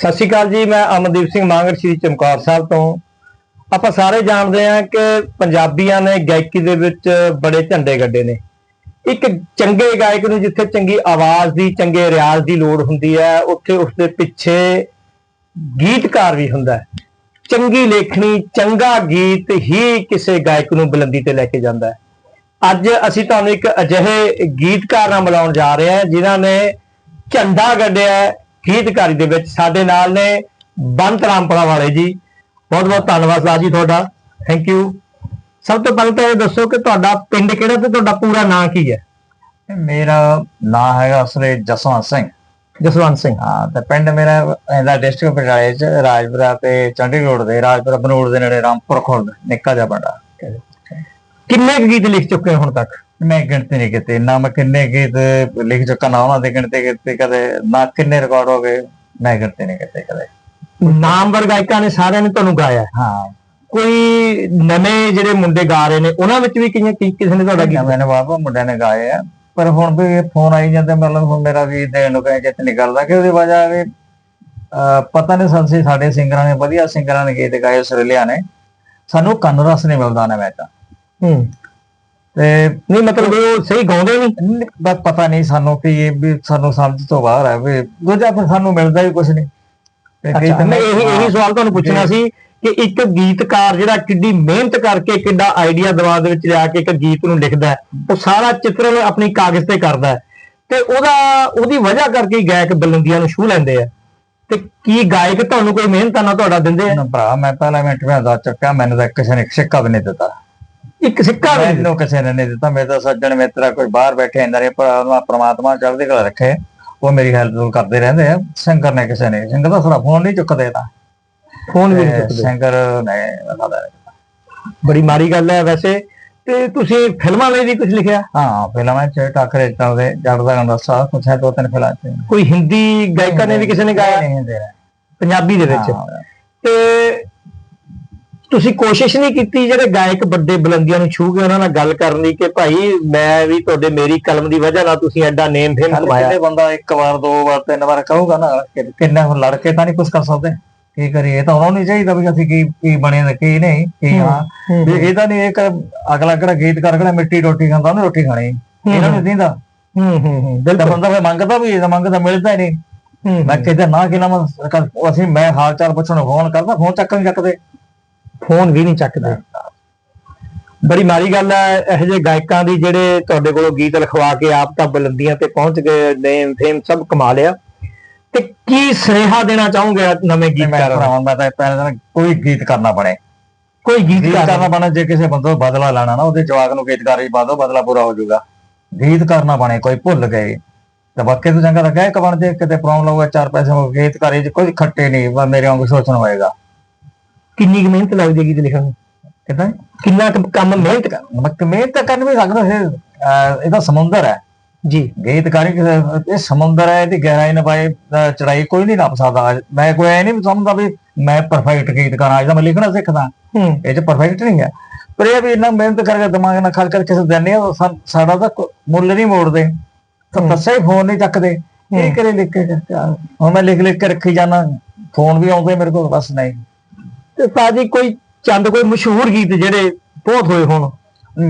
ਸਤਿ ਸ਼੍ਰੀ ਅਕਾਲ ਜੀ, ਮੈਂ ਅਮਨਦੀਪ ਸਿੰਘ ਮਾਂਗੜ, ਸ਼੍ਰੀ ਚਮਕੌਰ ਸਾਹਿਬ ਤੋਂ। ਆਪਾਂ ਸਾਰੇ ਜਾਣਦੇ ਹਾਂ ਕਿ ਪੰਜਾਬੀਆਂ ਨੇ ਗਾਇਕੀ ਦੇ ਵਿੱਚ ਬੜੇ ਝੰਡੇ ਗੱਡੇ ਨੇ। ਇੱਕ ਚੰਗੇ ਗਾਇਕ ਨੂੰ ਜਿੱਥੇ ਚੰਗੀ ਆਵਾਜ਼ ਦੀ, ਚੰਗੇ ਰਿਆਜ਼ ਦੀ ਲੋੜ ਹੁੰਦੀ ਹੈ, ਉੱਥੇ ਉਸਦੇ ਪਿੱਛੇ ਗੀਤਕਾਰ ਵੀ ਹੁੰਦਾ ਹੈ। ਚੰਗੀ ਲੇਖਣੀ, ਚੰਗਾ ਗੀਤ ਹੀ ਕਿਸੇ ਗਾਇਕ ਨੂੰ ਬੁਲੰਦੀ ਤੇ ਲੈ ਕੇ ਜਾਂਦਾ ਹੈ। ਅੱਜ ਅਸੀਂ ਤੁਹਾਨੂੰ ਇੱਕ ਅਜਿਹੇ ਗੀਤਕਾਰ ਨਾਲ ਮਿਲਾਉਣ ਜਾ ਰਹੇ ਹਾਂ, ਜਿਨ੍ਹਾਂ ਨੇ ਝੰਡਾ ਗੱਡਿਆ ਹੈ ਗੀਤਕਾਰੀ ਦੇ ਵਿੱਚ ਸਾਡੇ ਨਾਲ ਨੇ ਬੰਤ ਰਾਮਪੁਰਾ ਵਾਲੇ ਜੀ। ਬਹੁਤ ਬਹੁਤ ਧੰਨਵਾਦ ਸਾਹ ਜੀ ਤੁਹਾਡਾ। ਥੈਂਕ ਯੂ ਸਭ ਤੋਂ ਪਹਿਲਾਂ ਤਾਂ ਇਹ ਦੱਸੋ ਕਿ ਤੁਹਾਡਾ ਪਿੰਡ ਕਿਹੜਾ ਤੇ ਤੁਹਾਡਾ ਪੂਰਾ ਨਾਂ ਕੀ ਹੈ? ਮੇਰਾ ਨਾਮ ਹੈਗਾ ਅਸਲੇ ਜਸਵੰਤ ਸਿੰਘ। ਜਸਵੰਤ ਸਿੰਘ। ਹਾਂ ਤੇ ਪਿੰਡ ਮੇਰਾ ਇਹਦਾ ਡਿਸਟ੍ਰਿਕਟ ਪਟਿਆਲੇ ਚ ਰਾਜਪੁਰਾ ਤੇ ਚੰਡੀਗੜ੍ਹ ਦੇ ਰਾਜਪੁਰਾ ਬਨੂੜ ਦੇ ਨੇੜੇ ਰਾਮਪੁਰ ਖੁਰਦ ਨਿੱਕਾ ਜਿਹਾ ਪਿੰਡ ਆ। ਕਿੰਨੇ ਗੀਤ ਲਿਖ ਚੁੱਕੇ ਹੁਣ ਤੱਕ? ਮੈਂ ਗਿਣਤੀ ਨਹੀਂ ਕੀਤੀ ਨਾ ਮੈਂ ਕਿੰਨੇ ਗੀਤ ਲਿਖ ਚੁੱਕਾ ਨਾ ਉਹਨਾਂ ਦੀ ਗਿਣਤੀ ਕੀਤੀ ਕਦੇ ਨਾ ਕਿੰਨੇ ਰਿਕਾਰਡ ਹੋ ਗਏ ਮੈਂ ਗਿਣਤੀ ਨਹੀਂ ਕੀਤੀ ਕਦੇ। ਨਾਮਵਰ ਗਾਇਕਾਂ ਨੇ ਸਾਰਿਆਂ ਨੇ ਤੁਹਾਨੂੰ ਗਾਇਆ। ਹੈ। ਕੋਈ ਨਵੇਂ ਜਿਹੜੇ ਮੁੰਡੇ ਗਾ ਰਹੇ ਨੇ ਉਹਨਾਂ ਵਿੱਚ ਵੀ ਕਿੰਨੇ ਕੀ- ਕਿਸੇ ਨੇ ਤੁਹਾਡਾ ਗੀਤ ਮੈਨੇ ਬਾਬਾ ਮੁੰਡਿਆਂ ਨੇ ਗਾਏ ਆ ਪਰ ਹੁਣ ਵੀ ਫੋਨ ਆਈ ਜਾਂਦੇ ਮਤਲਬ ਹੁਣ ਮੇਰਾ ਵੀ ਦੇਣ ਨੂੰ ਕਹੇ ਜਿੱਤ ਨਿਕਲਦਾ ਕਿ ਉਹਦੀ ਵਜ੍ਹਾ ਵੀ ਪਤਾ ਨਹੀਂ ਸੰਸੀ ਸਾਡੇ ਸਿੰਗਰਾਂ ਨੇ ਵਧੀਆ ਸਿੰਗਰਾਂ ਨੇ ਗੀਤ ਗਾਏ ਆਸਟ੍ਰੇਲੀਆ ਨੇ। ਸਾਨੂੰ ਕੰਨ ਰਸ ਨਹੀਂ ਮਿਲਦਾ ਨਾ ਮੈਂ ਤਾਂ ਹੂੰ। ਨਹੀਂ ਮਤਲਬ ਉਹ ਸਹੀ ਗਾਉਂਦੇ ਨਹੀਂ ਬਸ ਪਤਾ ਨਹੀਂ ਸਾਨੂੰ ਕਿ ਇਹ ਵੀ ਸਾਨੂੰ ਸਮਝ ਤੋਂ ਬਾਹਰ ਹੈ ਵੀ ਦੂਜਾ ਫਿਰ ਸਾਨੂੰ ਮਿਲਦਾ ਹੀ ਕੁਝ ਨਹੀਂ। ਮੈਂ ਇਹੀ ਇਹੀ ਸਵਾਲ ਤੁਹਾਨੂੰ ਪੁੱਛਣਾ ਸੀ ਕਿ ਇੱਕ ਗੀਤਕਾਰ ਜਿਹੜਾ ਕਿੱਡੀ ਮਿਹਨਤ ਕਰਕੇ ਕਿੱਡਾ ਆਈਡੀਆ ਦਿਮਾਗ ਦੇ ਵਿੱਚ ਲਿਆ ਕੇ ਇੱਕ ਗੀਤ ਨੂੰ ਲਿਖਦਾ ਉਹ ਸਾਰਾ ਚਿੱਤਰਨ ਆਪਣੀ ਕਾਗਜ਼ ਤੇ ਕਰਦਾ ਤੇ ਉਹਦਾ ਉਹਦੀ ਵਜ੍ਹਾ ਕਰਕੇ ਹੀ ਗਾਇਕ ਬੁਲੰਦੀਆਂ ਨੂੰ ਛੂ ਲੈਂਦੇ ਆ। ਤੇ ਕੀ ਗਾਇਕ ਤੁਹਾਨੂੰ ਕੋਈ ਮਿਹਨਤ ਨਾਲ ਤੁਹਾਡਾ ਦਿੰਦੇ ਆ? ਭਰਾ ਮੈਂ ਪਹਿਲਾਂ ਮਿੰਟ ਵਿੱਚ ਦੱਸ ਚੁੱਕਿਆ ਮੈਨੂੰ ਤਾਂ ਕਿਸੇ ਨੇ ਇੱਕ ਸਿੱਕਾ ਵੀ ਨਹੀਂ ਦਿੱਤਾ। ਇੱਕ ਸਿੱਕਾ ਵੀ ਨਹੀਂ ਮੈਨੂੰ ਕਿਸੇ ਨੇ ਨਹੀਂ ਦਿੱਤਾ ਮੇਰੇ ਤਾਂ ਸੱਜਣ ਮਿੱਤਰਾ ਕੋਈ ਬਾਹਰ ਬੈਠੇ ਇੰਦਰ ਇਹ ਪ੍ਰਮਾਤਮਾ ਚੜ੍ਹਦੀ ਕਲਾ ਰੱਖੇ ਉਹ ਮੇਰੀ ਹੈਲਪ ਕਰਦੇ ਰਹਿੰਦੇ ਆ। ਸਿੰਗਰ ਨੇ ਕਿਸੇ ਨੇ ਸਿੰਗਰ ਦਾ ਸਾਡਾ ਫੋਨ ਨਹੀਂ ਚੁੱਕਦੇ ਤਾਂ। ਫੋਨ ਵੀ ਨਹੀਂ ਚੁੱਕਦੇ। ਸਿੰਗਰ ਨੇ ਬੜੀ ਮਾੜੀ ਗੱਲ ਹੈ ਵੈਸੇ। ਤੇ ਤੁਸੀਂ ਫਿਲਮਾਂ ਲਈ ਵੀ ਕੁਝ ਲਿਖਿਆ? ਹਾਂ ਫਿਲਮਾਂ ਚ ਟਾਕਰੇ ਚੱਲਦੇ ਜੜਦਾ ਗੰਦਾ ਸਾਹ ਕੁਛ ਹੈ ਦੋ ਤਿੰਨ ਫਿਲਮਾਂ ਚ। ਕੋਈ ਹਿੰਦੀ ਗਾਇਕਾਂ ਨੇ ਵੀ ਕਿਸੇ ਨੇ ਗਾਇਆ? ਨਹੀਂ ਦੇ ਰਿਹਾ ਪੰਜਾਬੀ ਦੇ ਵਿੱਚ। ਤੇ ਤੁਸੀਂ ਕੋਸ਼ਿਸ਼ ਨਹੀਂ ਕੀਤੀ ਜਿਹੜੇ ਗਾਇਕ ਵੱਡੇ ਬੁਲੰਦੀਆਂ ਨੂੰ ਛੂ ਕੇ ਉਹਨਾਂ ਨਾਲ ਗੱਲ ਕਰਨ ਦੀ ਕਿ ਭਾਈ ਮੈਂ ਵੀ ਤੁਹਾਡੇ ਮੇਰੀ ਕਲਮ ਦੀ ਵਜ੍ਹਾ ਨਾਲ ਤੁਸੀਂ ਐਡਾ ਨੇਮ ਫੇਮ ਕਮਾਇਆ। ਕਿਤੇ ਬੰਦਾ ਇੱਕ ਵਾਰ ਦੋ ਵਾਰ ਤਿੰਨ ਵਾਰ ਕਹੂਗਾ ਨਾ ਕਿ ਕਿੰਨਾ ਹੁਣ ਲੜ ਕੇ ਤਾਂ ਨਹੀਂ ਕੁਝ ਕਰ ਸਕਦੇ। ਕੀ ਕਰੀਏ ਇਹ ਤਾਂ ਉਹਨਾਂ ਨੂੰ ਨਹੀਂ ਚਾਹੀਦਾ ਵੀ ਅਸੀਂ ਕੀ ਕੀ ਬਣੇ ਤੇ ਕੀ ਨਹੀਂ ਕੀ ਹਾਂ ਵੀ ਇਹ ਤਾਂ ਨਹੀਂ ਇੱਕ ਅਗਲਾ ਕਿਹੜਾ ਗੀਤ ਕਰ ਕਿਹੜਾ ਮਿੱਟੀ ਰੋਟੀ ਖਾਂਦਾ ਉਹਨੇ ਰੋਟੀ ਖਾਣੀ। ਇਹਨਾਂ ਨੂੰ ਦਿੰਦਾ। ਹੂੰ ਹੂੰ ਹੂੰ ਬੰਦਾ ਫਿਰ ਮੰਗਦਾ ਵੀ ਇਹਦਾ ਮੰਗਦਾ ਮਿਲਦਾ ਹੀ ਨਹੀਂ। ਮੈਂ ਕਿਤੇ ਨਾ ਕਿ ਨਾ ਮੈਂ ਅਸੀਂ ਮੈਂ ਹਾਲ ਚਾਲ ਪੁੱਛਣ ਨੂੰ ਫੋਨ ਕਰਦਾ ਫੋਨ ਚੱਕਣ ਚੱਕਦੇ। ਫੋਨ ਵੀ ਨਹੀਂ ਚੱਕਦੇ। ਬੜੀ ਮਾੜੀ ਗੱਲ ਹੈ ਇਹੋ ਜਿਹੇ ਗਾਇਕਾਂ ਦੀ ਜਿਹੜੇ ਤੁਹਾਡੇ ਕੋਲੋਂ ਗੀਤ ਲਿਖਵਾ ਕੇ ਆਪ ਤਾਂ ਬੁਲੰਦੀਆਂ ਤੇ ਪਹੁੰਚ ਗਏ ਨੇਮ ਫੇਮ ਸਭ ਕਮਾ ਲਿਆ। ਤੇ ਕੀ ਸੁਨੇਹਾ ਦੇਣਾ ਚਾਹੋਗੇ ਨਵੇਂ ਗੀਤਕਾਰਾਂ ਨੂੰ? ਮੈਂ ਤਾਂ ਪਹਿਲਾਂ ਕੋਈ ਗੀਤ ਕਰਨਾ ਬਣੇ। ਕੋਈ ਗੀਤ ਕਰਨਾ ਬਣੇ ਜੇ ਕਿਸੇ ਬੰਦੇ ਤੋਂ ਬਦਲਾ ਲੈਣਾ ਨਾ ਉਹਦੇ ਜਵਾਕ ਨੂੰ ਗੀਤਕਾਰ ਪਾ ਦੋ ਬਦਲਾ ਪੂਰਾ ਹੋ ਜਾਊਗਾ। ਗੀਤ ਕਰਨਾ ਬਣੇ ਕੋਈ ਭੁੱਲ ਗਏ। ਤੇ ਬਾਕੀ ਤੋਂ ਚੰਗਾ ਤਾਂ ਗਾਇਕ ਬਣ ਜੇ ਕਿਤੇ ਪ੍ਰੋਬਲਮ ਹੋਵੇ ਚਾਰ ਪੈਸੇ ਹੋ ਗੀਤਕਾਰੀ ਚ ਕੋਈ ਖੱਟੇ ਨਹੀਂ ਮੇਰੇ ਵਾਂਗੂ ਸੋਚਣ ਹੋਏਗਾ। ਕਿੰਨੀ ਕੁ ਮਿਹਨਤ ਲੱਗਦੀ ਹੈ ਗੀਤ ਲਿਖਣ ਨੂੰ? ਕਿਦਾਂ? ਕਿੰਨਾ ਕੁ ਕੰਮ ਮਿਹਨਤ ਕਰ ਮੱਕ ਮਿਹਨਤ ਤਾਂ ਕਰਨ ਵੀ ਸਕਦਾ ਹੈ ਅਹ ਇਹਦਾ ਸਮੁੰਦਰ ਹੈ। ਜੀ। ਗੀਤਕਾਰੀ ਇਹ ਸਮੁੰਦਰ ਹੈ ਇਹਦੀ ਗਹਿਰਾਈ ਨਪਾਏ ਚੜਾਈ ਕੋਈ ਨਹੀਂ ਨੱਪ ਸਕਦਾ। ਮੈਂ ਕੋਈ ਐ ਨਹੀਂ ਸਮਝਦਾ ਵੀ ਮੈਂ ਪਰਫੈਕਟ ਗੀਤਕਾਰ ਆ ਜਾਂ ਮੈਂ ਲਿਖਣਾ ਸਿੱਖਦਾ। ਹੂੰ। ਇਹ ਚ ਪਰਫੈਕਟ ਨਹੀਂ ਹੈ। ਪਰ ਇਹ ਵੀ ਇੰਨਾ ਮਿਹਨਤ ਕਰਕੇ ਦਿਮਾਗ ਨਾਲ ਖਰਚ ਕਰਕੇ ਕਿਸੇ ਆ ਸਾ- ਸਾਡਾ ਤਾਂ ਮੁੱਲ ਨਹੀਂ ਮੋੜਦੇ। ਤਾਂ ਦੱਸੇ ਫੋਨ ਨਹੀਂ ਚੱਕਦੇ। ਕੀ ਕਰੇ ਲਿਖ ਕੇ ਹੁਣ ਮੈਂ ਲਿਖ ਲਿਖ ਕੇ ਰੱਖੀ ਜਾਣਾ ਫੋਨ ਵੀ ਆਉਂਦੇ ਮੇਰੇ ਕੋਲ ਬਸ ਨਹੀਂ। ਤੇ ਸਾਜੀ ਕੋਈ ਚੰਦ ਕੋਈ ਮਸ਼ਹੂਰ ਗੀਤ ਜਿਹੜੇ ਬਹੁਤ ਹੋਏ ਹੋਣ।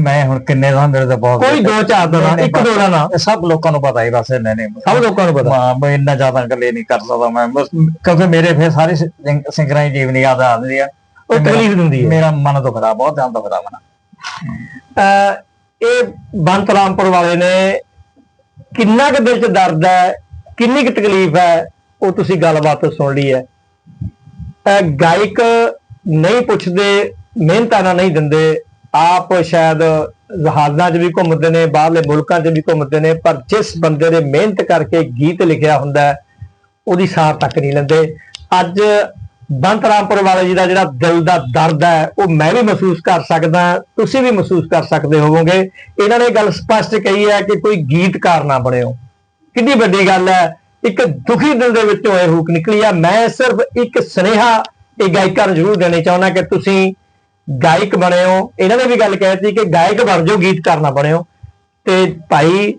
ਮੈਂ ਹੁਣ ਕਿੰਨੇ ਦਾ ਮੇਰੇ ਤਾਂ ਬਹੁਤ ਕੋਈ ਦੋ ਚਾਰ ਦਾ ਨਾਂ, ਇੱਕ ਦੋ ਦਾ ਨਾਂ। ਸਭ ਲੋਕਾਂ ਨੂੰ ਪਤਾ ਹੀ ਬਸ ਇਹਨੇ ਨਹੀਂ ਸਭ ਲੋਕਾਂ ਨੂੰ ਪਤਾ। ਹਾਂ ਮੈਂ ਇੰਨਾ ਜ਼ਿਆਦਾ ਗੱਲੇ ਨਹੀਂ ਕਰ ਸਕਦਾ ਮੈਂ ਬਸ ਕਿਉਂਕਿ ਮੇਰੇ ਫਿਰ ਸਾਰੇ ਸਿੰਗਰਾਂ ਦੀ ਜੀਵਨੀ ਯਾਦ ਆਉਂਦੀ ਆ। ਉਹ ਤਕਲੀਫ ਦਿੰਦੀ ਹੈ ਮੇਰਾ ਮਨ ਦੁਖਦਾ ਬਹੁਤ ਜ਼ਿਆਦਾ ਮਨ। ਅਹ ਇਹ ਬੰਤ ਰਾਮਪੁਰ ਵਾਲੇ ਨੇ ਕਿੰਨਾ ਕੁ ਦਿਲ 'ਚ ਦਰਦ ਹੈ ਕਿੰਨੀ ਕੁ ਤਕਲੀਫ ਹੈ ਉਹ ਤੁਸੀਂ ਗੱਲਬਾਤ ਸੁਣ ਲਈ ਹੈ। ਗਾਇਕ ਨਹੀਂ ਪੁੱਛਦੇ, ਮਿਹਨਤਾਂ ਨਾਲ ਨਹੀਂ ਦਿੰਦੇ। ਆਪ ਸ਼ਾਇਦ ਜਹਾਜ਼ਾਂ 'ਚ ਵੀ ਘੁੰਮਦੇ ਨੇ, ਬਾਹਰਲੇ ਮੁਲਕਾਂ 'ਚ ਵੀ ਘੁੰਮਦੇ ਨੇ, ਪਰ ਜਿਸ ਬੰਦੇ ਨੇ ਮਿਹਨਤ ਕਰਕੇ ਗੀਤ ਲਿਖਿਆ ਹੁੰਦਾ ਉਹਦੀ ਸਾਰ ਤੱਕ ਨਹੀਂ ਲੈਂਦੇ। ਅੱਜ ਬੰਤ ਰਾਮਪੁਰ ਵਾਲੇ ਜੀ ਦਾ ਜਿਹੜਾ ਦਿਲ ਦਾ ਦਰਦ ਹੈ, ਉਹ ਮੈਂ ਵੀ ਮਹਿਸੂਸ ਕਰ ਸਕਦਾ ਤੁਸੀਂ ਵੀ ਮਹਿਸੂਸ ਕਰ ਸਕਦੇ ਹੋਵੋਗੇ। ਇਹਨਾਂ ਨੇ ਗੱਲ ਸਪਸ਼ਟ ਕਹੀ ਹੈ ਕਿ ਕੋਈ ਗੀਤਕਾਰ ਨਾ ਬਣਿਓ। ਕਿੰਨੀ ਵੱਡੀ ਗੱਲ ਹੈ, ਇੱਕ ਦੁਖੀ ਦਿਲ ਦੇ ਵਿੱਚੋਂ ਇਹ ਹੂਕ ਨਿਕਲੀ ਆ ਮੈਂ ਸਿਰਫ ਇੱਕ ਸੁਨੇਹਾ ਇਹ ਗਾਇਕਾਂ ਨੂੰ ਜ਼ਰੂਰ ਦੇਣਾ ਚਾਹੁੰਦਾ ਕਿ ਤੁਸੀਂ ਗਾਇਕ ਬਣਿਓ ਇਹਨਾਂ ਨੇ ਵੀ ਗੱਲ ਕਹਿਤੀ ਕਿ ਗਾਇਕ ਬਣ ਜਾਓ, ਗੀਤਕਾਰ ਨਾ ਬਣਿਓ ਤੇ ਭਾਈ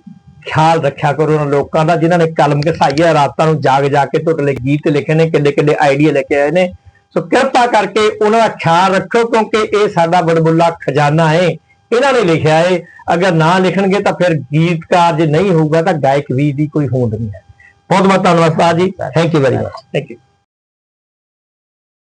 ਖਿਆਲ ਰੱਖਿਆ ਕਰੋ ਉਹਨਾਂ ਲੋਕਾਂ ਦਾ, ਜਿਨ੍ਹਾਂ ਨੇ ਕਲਮ ਘਸਾਈ ਹੈ, ਰਾਤਾਂ ਨੂੰ ਜਾਗ ਜਾ ਕੇ ਤੁਹਾਡੇ ਲਈ ਗੀਤ ਲਿਖੇ ਨੇ, ਕਿੱਡੇ ਕਿੱਡੇ ਆਈਡੀਆ ਲੈ ਕੇ ਆਏ ਨੇ। ਸੋ ਕਿਰਪਾ ਕਰਕੇ ਉਹਨਾਂ ਦਾ ਖਿਆਲ ਰੱਖੋ, ਕਿਉਂਕਿ ਇਹ ਸਾਡਾ ਬੜਬੁੱਲਾ ਖਜ਼ਾਨਾ ਹੈ। ਇਹਨਾਂ ਨੇ ਲਿਖਿਆ ਹੈ, ਅਗਰ ਨਾ ਲਿਖਣਗੇ ਤਾਂ ਫਿਰ ਗੀਤਕਾਰ ਜੇ ਨਹੀਂ ਹੋਊਗਾ ਤਾਂ ਗਾਇਕ ਵੀ ਦੀ ਕੋਈ ਹੋਂਦ ਨਹੀਂ ਹੈ। ਬਹੁਤ ਬਹੁਤ ਧੰਨਵਾਦ ਸਾਹਿਬ ਜੀ। Thank you very much thank you